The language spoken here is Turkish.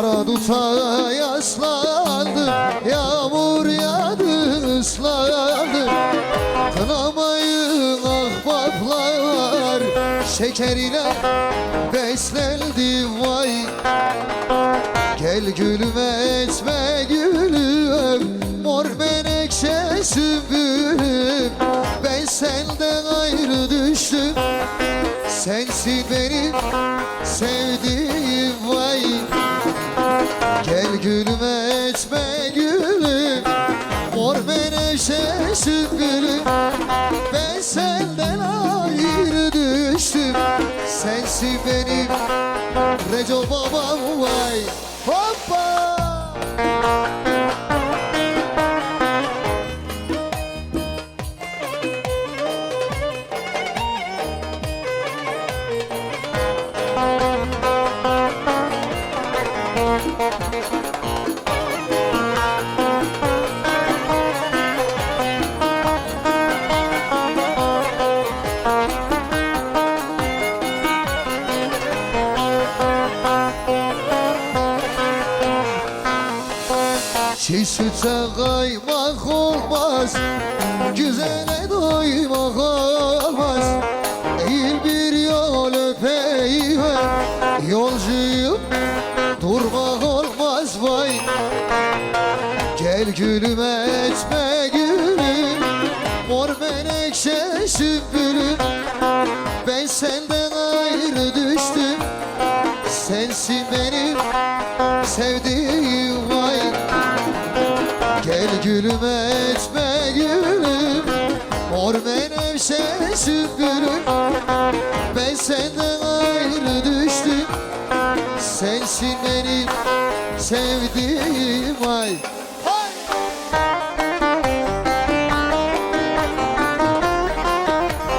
Kara duta yaslandım Yağmur yağdı ıslandım Kınamayın ahbaplar Şeker ile beslendi vay. Gel gülüm etme gülüm Mor menekşe sümbülüm. Ben senden ayrı düştüm Sensin benim sevdiğim menekşe sümbülüm Ben senden ayrı düştüm. Sensin benim Reco babam vay. Hoppa Çiğ süte kaymak olmaz Güzele doymak olmaz. Değil bir yol öpeyim Yolcuyum durmak olmaz vay. Gel gülüm etme gülüm Mor menekşe sümbülüm. Ben senden ayrı düştüm Sensin benim Gülüm etme gülüm Mor menevşe sümbülüm Ben senden ayrı düştüm Sensin benim sevdiğim ay.